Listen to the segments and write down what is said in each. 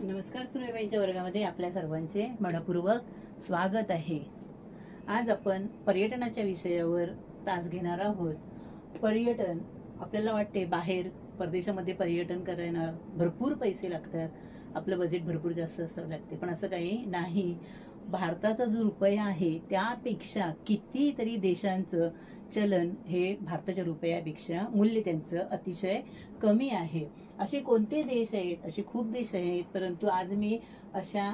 नमस्कार सुरेबाईंच्या वर्गामध्ये आपल्या सर्वांचे मनपूर्वक स्वागत आहे. आज आपण पर्यटनाच्या विषयावर तास घेणार आहोत. पर्यटन आपल्याला वाटते बाहेर परदेशामध्ये पर्यटन करायला भरपूर पैसे लागतात. आपलं बजेट भरपूर जास्त असावं लागते. पण असं काही नाही. भारताचा जो रुपया आहे त्यापेक्षा कितीतरी देशांचं चलन हे भारताच्या रुपयापेक्षा मूल्य त्यांचं अतिशय कमी आहे. असे कोणते देश आहेत? असे खूप देश आहेत परंतु आज मी अशा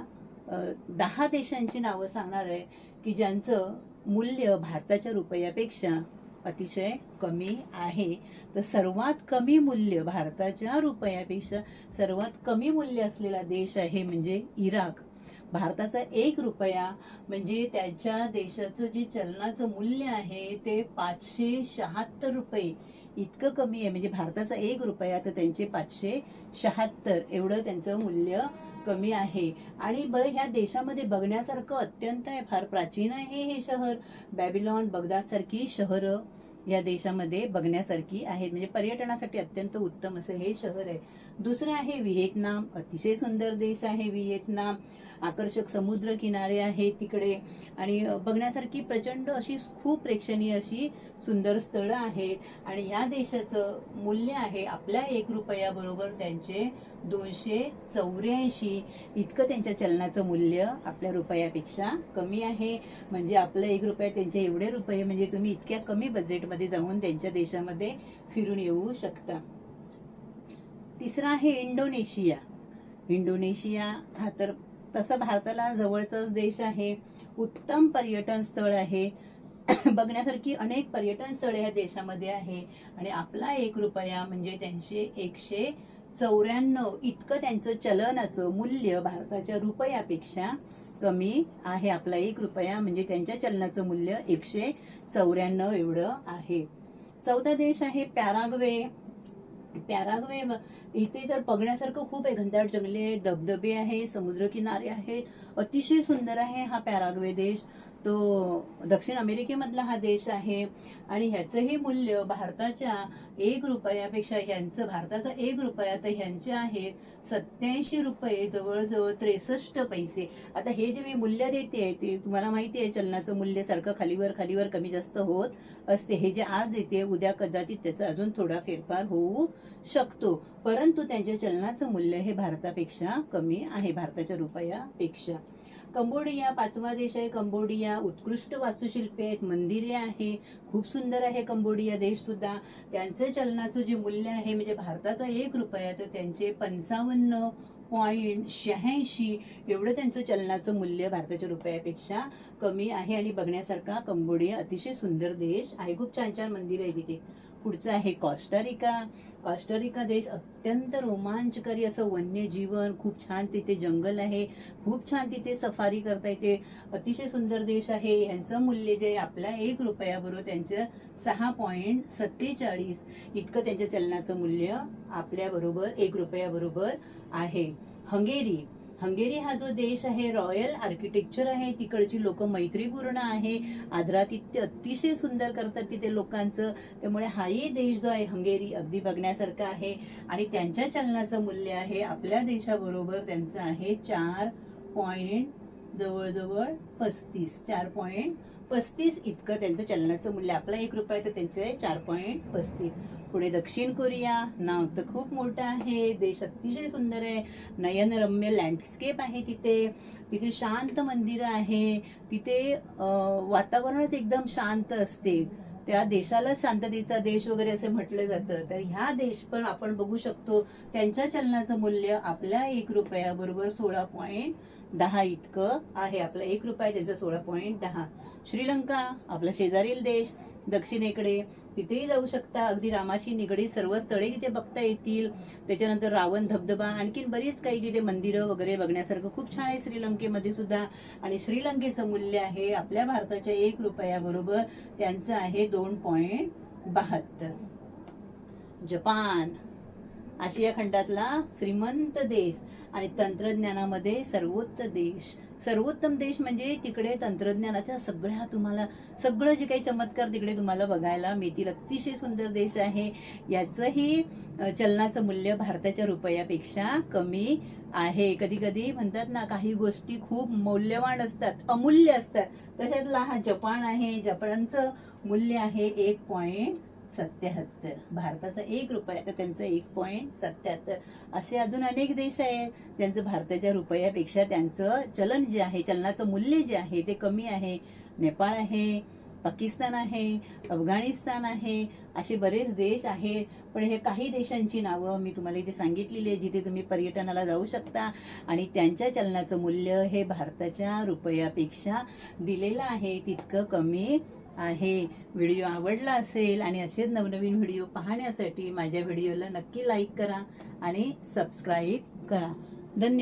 दहा देशांची नावं सांगणार आहे की ज्यांचं मूल्य भारताच्या रुपयापेक्षा अतिशय कमी आहे. तर सर्वात कमी मूल्य भारताच्या रुपयापेक्षा सर्वात कमी मूल्य असलेला देश आहे म्हणजे इराक. भारताचा एक रुपया म्हणजे त्याच्या देशाचं जे चलनाचं मूल्य आहे ते पाचशे शहात्तर रुपये इतकं कमी आहे. म्हणजे भारताचा एक रुपया तर त्यांचे पाचशे शहात्तर एवढं त्यांचं मूल्य कमी आहे. आणि बरं ह्या देशामध्ये बघण्यासारखं अत्यंत आहे फार प्राचीन आहे हे शहर. बॅबिलॉन बगदाद सारखी शहरं या देशामध्ये बघण्यासारखी आहेत. म्हणजे पर्यटनासाठी अत्यंत उत्तम असं हे शहर आहे. दुसरं आहे व्हिएतनाम. अतिशय सुंदर देश आहे व्हिएतनाम. आकर्षक समुद्र किनारे आहेत तिकडे. आणि बघण्यासारखी प्रचंड अशी खूप प्रेक्षणीय अशी सुंदर स्थळं आहेत. आणि या देशाचं मूल्य आहे आपल्या एक रुपयाबरोबर त्यांचे दोनशे चौऱ्याऐंशी. इतकं त्यांच्या चलनाचं मूल्य आपल्या रुपयापेक्षा कमी आहे. म्हणजे आपलं एक रुपया त्यांचे एवढे रुपये म्हणजे तुम्ही इतक्या कमी बजेटमध्ये जाऊन त्यांच्या देशामध्ये फिरून येऊ शकता. तिसरा आहे इंडोनेशिया. इंडोनेशिया हा तर तसं भारताला जवळचाच देश आहे. उत्तम पर्यटन स्थळ आहे. बघण्यासारखी अनेक पर्यटन स्थळे ह्या देशामध्ये आहे. आणि आपला एक रुपया म्हणजे त्यांचे एकशे चौऱ्याण्णव इतकं त्यांचं चलनाचं मूल्य भारताच्या रुपयापेक्षा कमी आहे आपला एक रुपया म्हणजे त्यांच्या चलनाचं मूल्य एकशे चौऱ्याण्णव एवढं आहे. चौथा देश आहे पॅराग्वे. पॅराग्वे इथे तर बघण्यासारखं खूप आहे. घनदाट जंगले आहे धबधबे आहे समुद्रकिनारे आहेत. अतिशय सुंदर आहे हा पॅराग्वे देश. तो दक्षिण अमेरिकेमधला हा देश आहे. आणि ह्याचंही मूल्य भारताच्या एक रुपयापेक्षा ह्यांचं भारताचा एक रुपया तर ह्यांचे आहेत. सत्याऐंशी रुपये जवळजवळ त्रेसष्ट पैसे. आता हे जे मी मूल्य देते ते तुम्हाला माहिती आहे चलनाचं मूल्य सारखं खालीवर खालीवर कमी जास्त होत असते. हे जे आज देते उद्या कदाचित त्याचा अजून थोडा फेरफार होऊ शकतो. परंतु त्यांच्या चलनाचं मूल्य हे भारतापेक्षा कमी आहे भारताच्या रुपयापेक्षा. कंबोडिया पाचवा देश आहे कंबोडिया. उत्कृष्ट वास्तुशिल्पे आहेत मंदिरे आहे. खूप सुंदर आहे कंबोडिया देश सुद्धा. त्यांचं चलनाचं जे मूल्य आहे म्हणजे भारताचा एक रुपया तर त्यांचे पंचावन्न पॉईंट शहाऐंशी एवढं त्यांचं चलनाचं मूल्य भारताच्या रुपयापेक्षा कमी आहे. आणि बघण्यासारखा कंबोडिया अतिशय सुंदर देश. आहे खूप छान छान मंदिर आहे तिथे पुढचं आहे कॉस्टारिका. कॉस्टारिका देश अत्यंत रोमांचकारी असं वन्यजीवन. खूप छान तिथे जंगल आहे. खूप छान तिथे सफारी करता येते. अतिशय सुंदर देश आहे. यांचं मूल्य जे आहे आपल्या एक रुपयाबरोबर त्यांचं सहा पॉईंट सत्तेचाळीस. इतकं त्यांच्या चलनाचं मूल्य आपल्याबरोबर एक रुपयाबरोबर आहे. हंगेरी. हंगेरी हा जो देश आहे रॉयल आर्किटेक्चर आहे तिकडची लोक मैत्रीपूर्ण आहे आदरातिथ्य अतिशय सुंदर करतात तिथे लोकांचं त्यामुळे हाही देश जो आहे हंगेरी अगदी बघण्यासारखा आहे. आणि त्यांच्या चलनाचं मूल्य आहे आपल्या देशाबरोबर त्यांचं आहे चार पॉईंट जवळजवळ पस्तीस चार पॉईंट पस्तीस इतकं त्यांचं चलनाचं मूल्य. आपला एक रुपया तर त्यांचे चार पॉईंट पस्तीस. पुढे दक्षिण कोरिया नाव तर खूप मोठं आहे. देश अतिशय सुंदर आहे. नयनरम्य लँडस्केप आहे तिथे. तिथे शांत मंदिरं आहे. तिथे वातावरणच एकदम शांत असते. त्या देशाला शांततेचा देश वगैरे असं म्हटलं जातं. तर ह्या देश पण आपण बघू शकतो. त्यांच्या चलनाचं मूल्य आपल्या एक रुपयाबरोबर सोळा पॉईंट दहा इतकं आहे आपला. एक रुपया त्याचं सोळा पॉईंट दहा. श्रीलंका आपला शेजारील देश दक्षिणेकडे. तिथेही जाऊ शकता. अगदी रामाशी निगडीत सर्व स्थळे तिथे बघता येतील. त्याच्यानंतर रावण धबधबा आणखीन बरीच काही तिथे मंदिरं वगैरे बघण्यासारखं खूप छान आहे श्रीलंकेमध्ये सुद्धा. आणि श्रीलंकेचं मूल्य आहे आपल्या भारताच्या एक रुपयाबरोबर त्यांचं आहे दोन पॉईंट बहात्तर. जपान. आशिया खंडातला श्रीमंत देश आणि तंत्रज्ञानामध्ये सर्वोत्तम देश. सर्वोत्तम देश म्हणजे तिकडे तंत्रज्ञानाच्या सगळ्या तुम्हाला सगळं जे काही चमत्कार तिकडे तुम्हाला बघायला मिळतील. अतिशय सुंदर देश आहे. याचंही चलनाचं मूल्य भारताच्या रुपयापेक्षा कमी आहे. कधी कधी म्हणतात ना काही गोष्टी खूप मौल्यवान असतात अमूल्य असतात. तशातला हा जपान आहे. जपानचं मूल्य आहे एक पॉईंट सत्याहत्तर. भारताचा एक रुपया तर त्यांचं एक पॉईंट सत्याहत्तर. असे अजून अनेक देश आहेत. त्यांचं भारताच्या रुपयापेक्षा त्यांचं चलन जे आहे चलनाचं मूल्य जे आहे ते कमी आहे. नेपाळ आहे पाकिस्तान आहे अफगाणिस्तान आहे असे बरेच देश आहेत. पण हे काही देशांची नावं मी तुम्हाला इथे सांगितलेली आहे जिथे तुम्ही पर्यटनाला जाऊ शकता. आणि त्यांच्या चलनाचं मूल्य हे भारताच्या रुपयापेक्षा दिलेलं आहे. तितकं कमी आहे. व्हिडिओ आवडला असेल आणि असेच नवनवीन व्हिडिओ पाहण्यासाठी माझ्या व्हिडिओला नक्की लाईक करा आणि सबस्क्राईब करा. धन्यवाद.